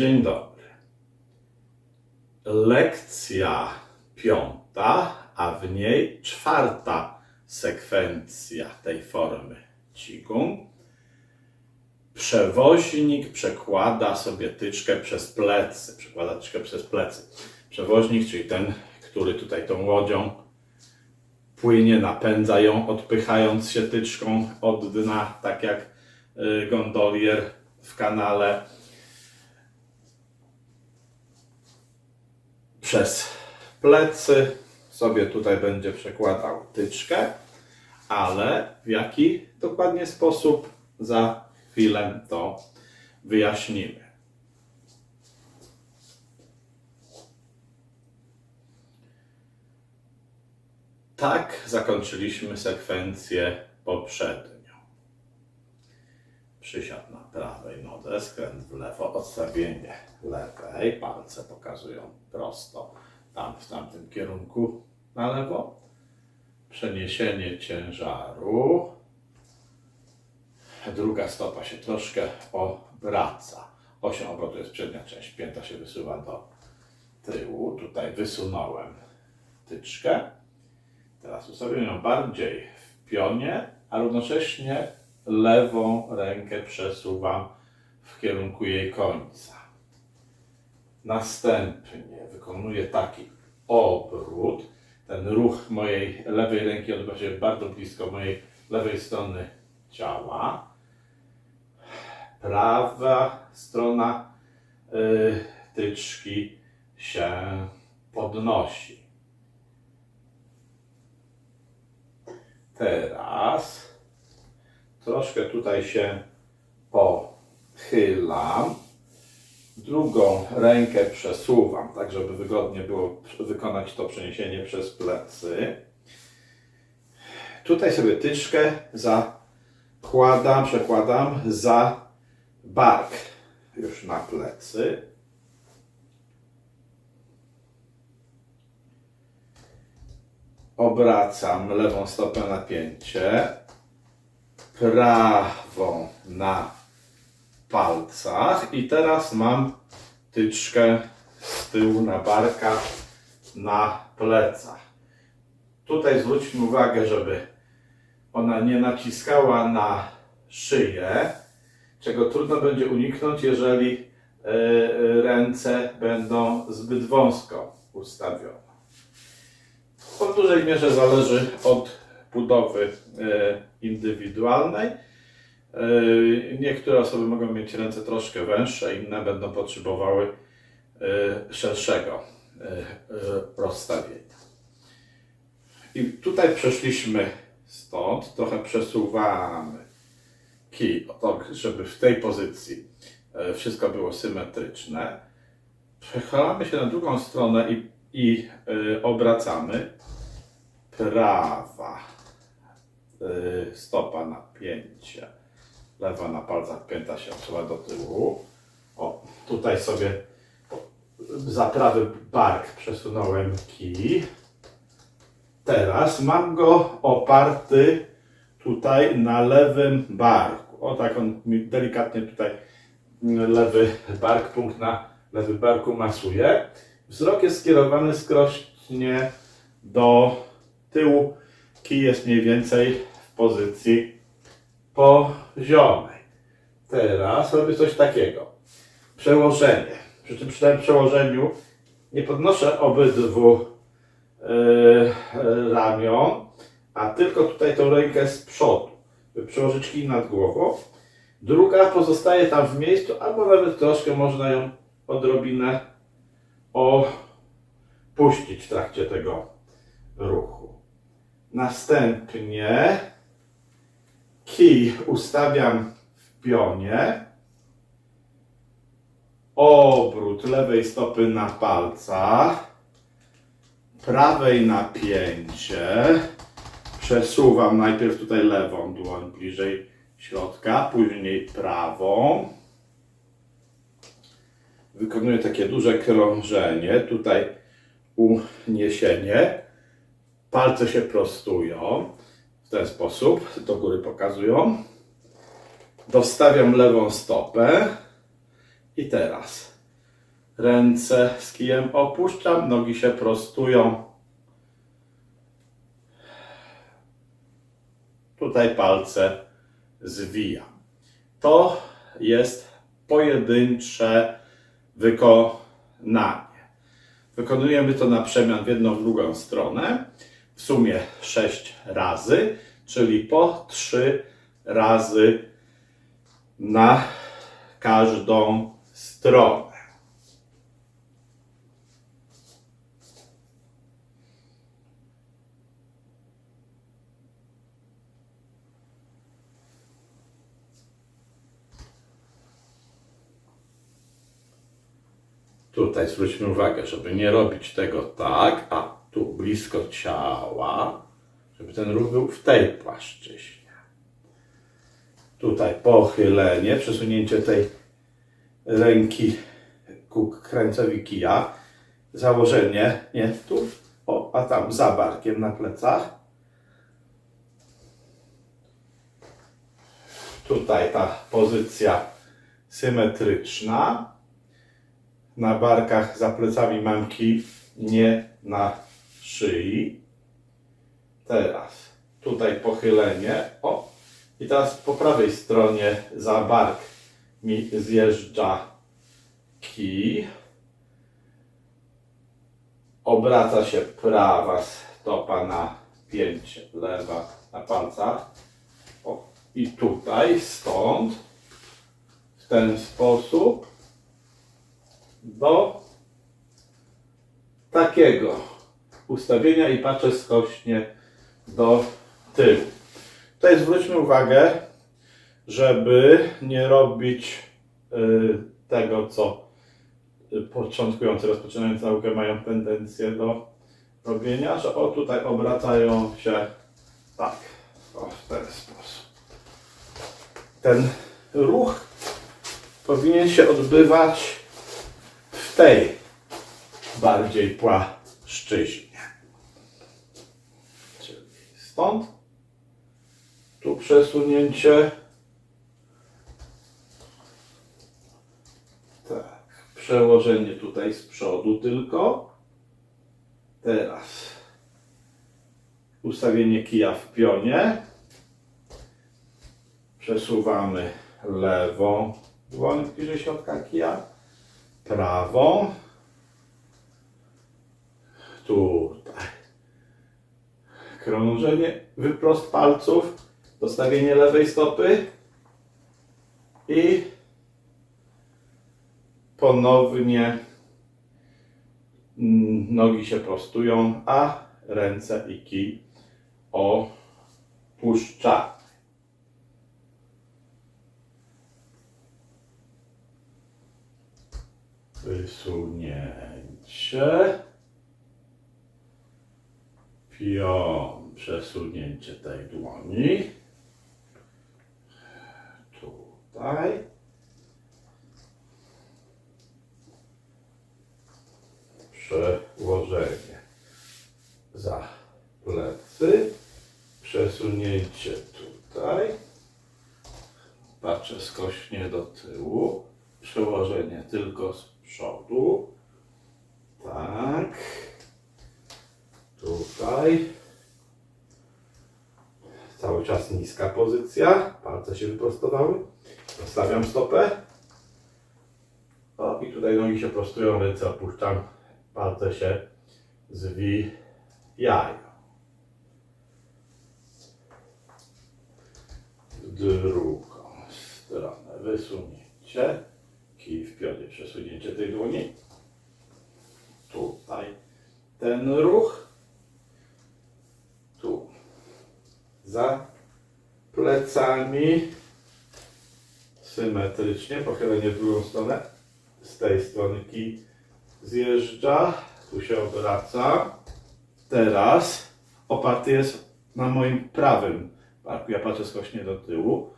Dzień dobry. Lekcja piąta, a w niej czwarta sekwencja tej formy Qigong. Przewoźnik przekłada sobie tyczkę przez plecy. Przekłada tyczkę przez plecy. Przewoźnik, czyli ten, który tutaj tą łodzią płynie, napędza ją, odpychając się tyczką od dna, tak jak y, gondolier w kanale. Przez plecy sobie tutaj będzie przekładał tyczkę, ale w jaki dokładnie sposób za chwilę to wyjaśnimy. Tak zakończyliśmy sekwencję poprzednią. Przysiad na prawej nodze, skręt w lewo, odstawienie lewej, palce pokazują prosto tam w tamtym kierunku na lewo. Przeniesienie ciężaru. Druga stopa się troszkę obraca. Osią obrotu jest przednia część, pięta się wysuwa do tyłu. Tutaj wysunąłem tyczkę. Teraz ustawiam ją bardziej w pionie, a równocześnie lewą rękę przesuwam w kierunku jej końca. Następnie wykonuję taki obrót. Ten ruch mojej lewej ręki odbywa się bardzo blisko mojej lewej strony ciała. Prawa strona y, tyczki się podnosi. Teraz troszkę tutaj się pochylam. Drugą rękę przesuwam, tak żeby wygodnie było wykonać to przeniesienie przez plecy. Tutaj sobie tyczkę zakładam, przekładam za bark już na plecy. Obracam lewą stopę na pięcie, prawą na palcach i teraz mam tyczkę z tyłu na barkach na plecach. Tutaj zwróćmy uwagę, żeby ona nie naciskała na szyję, czego trudno będzie uniknąć, jeżeli e, e, ręce będą zbyt wąsko ustawione. To w dużej mierze zależy od budowy e, indywidualnej. E, Niektóre osoby mogą mieć ręce troszkę węższe, inne będą potrzebowały e, szerszego e, rozstawienia. I tutaj przeszliśmy stąd, trochę przesuwamy kij, tak, żeby w tej pozycji wszystko było symetryczne. Przechylamy się na drugą stronę i, i obracamy. Prawa stopa na pięcie, lewa na palcach, pięta się odsuwa do tyłu. O, tutaj sobie za prawy bark przesunąłem kij. Teraz mam go oparty tutaj na lewym barku. O tak on mi delikatnie tutaj lewy bark, punkt na lewy barku masuje. Wzrok jest skierowany skrośnie do tyłu. Kij jest mniej więcej w pozycji poziomej. Teraz robię coś takiego. Przełożenie. Przy czym przy tym przełożeniu nie podnoszę obydwu yy, ramion, a tylko tutaj tą rękę z przodu, by przełożyć kij nad głową. Druga pozostaje tam w miejscu, albo nawet troszkę można ją odrobinę opuścić w trakcie tego ruchu. Następnie kij ustawiam w pionie. Obrót lewej stopy na palcach, prawej na pięcie. Przesuwam najpierw tutaj lewą dłoń bliżej środka, później prawą. Wykonuję takie duże krążenie, tutaj uniesienie. Palce się prostują w ten sposób, do góry pokazują. Dostawiam lewą stopę i teraz Ręce z kijem opuszczam, nogi się prostują. Tutaj palce zwijam. To jest pojedyncze wykonanie. Wykonujemy to na przemian w jedną, w drugą stronę. W sumie 6 razy, czyli po 3 razy na każdą stronę. Tutaj zwróćmy uwagę, żeby nie robić tego tak, a tu blisko ciała, żeby ten ruch był w tej płaszczyźnie. Tutaj pochylenie, przesunięcie tej ręki ku krańcowi kija, założenie, nie tu, o, a tam za barkiem na plecach. Tutaj ta pozycja symetryczna na barkach za plecami mam kij, nie na szyi. Teraz tutaj pochylenie. O! I teraz po prawej stronie za bark mi zjeżdża kij. Obraca się prawa stopa na pięcie, lewa na palcach. O, I tutaj, stąd, w ten sposób do takiego ustawienia i patrzę skośnie do tyłu. Tutaj zwróćmy uwagę, żeby nie robić y, tego, co y, początkujący, rozpoczynający naukę mają tendencję do robienia, że o tutaj obracają się tak, o w ten sposób. Ten ruch powinien się odbywać w tej bardziej płaszczyźnie. Czyli stąd, tu przesunięcie. Tak, przełożenie tutaj z przodu tylko. Teraz ustawienie kija w pionie. Przesuwamy lewą dłoń bliżej środka kija prawą. Tutaj. Krążenie, wyprost palców, dostawienie lewej stopy i ponownie nogi się prostują, a ręce i kij opuszczamy. Wysunięcie. Pion, przesunięcie tej dłoni. Tutaj. Przełożenie za plecy. Przesunięcie tutaj. Patrzę skośnie do tyłu. Przełożenie tylko z przodu. Tak. Tutaj. Cały czas niska pozycja. Palce się wyprostowały. Zostawiam stopę. O, i tutaj nogi się prostują, ręce opuszczam. Palce się zwijają. Drugą stronę wysunięcie. Kij w pionie, przesunięcie tej dłoni. Tutaj ten ruch. Tu. Za plecami. Symetrycznie. Pochylenie w drugą stronę. Z tej strony kij zjeżdża. Tu się obraca. Teraz oparty jest na moim prawym barku. Ja patrzę skośnie do tyłu.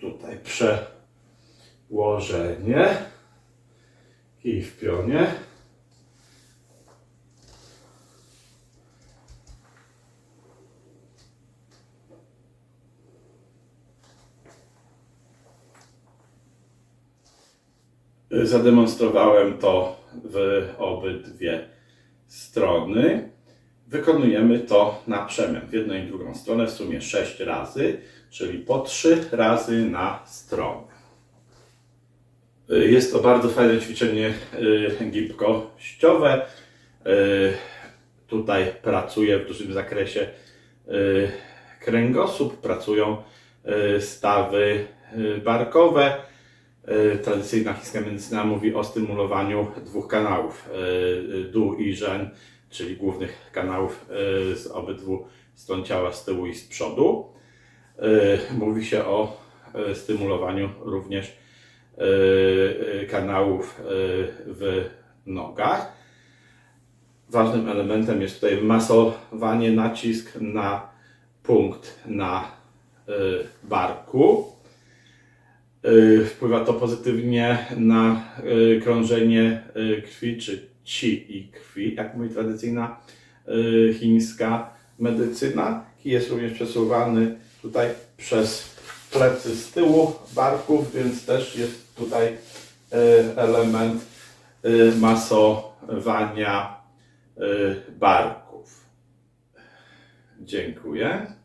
Tutaj przełożenie. Kij w pionie. Zademonstrowałem to w obydwie strony. Wykonujemy to na przemian w jedną i drugą stronę w sumie 6 razy, czyli po 3 razy na stronę. Y, Jest to bardzo fajne ćwiczenie y, gibkościowe. Y, Tutaj pracuje w dużym zakresie y, kręgosłup, pracują y, stawy y, barkowe. Y, Tradycyjna chińska medycyna mówi o stymulowaniu dwóch kanałów, y, y, dół i żen, czyli głównych kanałów z obydwu stron ciała, z tyłu i z przodu. Mówi się o stymulowaniu również kanałów w nogach. Ważnym elementem jest tutaj masowanie, nacisk na punkt na barku. Y, Wpływa to pozytywnie na y, krążenie y, krwi, czy ci i krwi, jak mówi tradycyjna chińska medycyna. Kij jest również przesuwany tutaj przez plecy z tyłu barków, więc też jest tutaj element masowania barków. Dziękuję.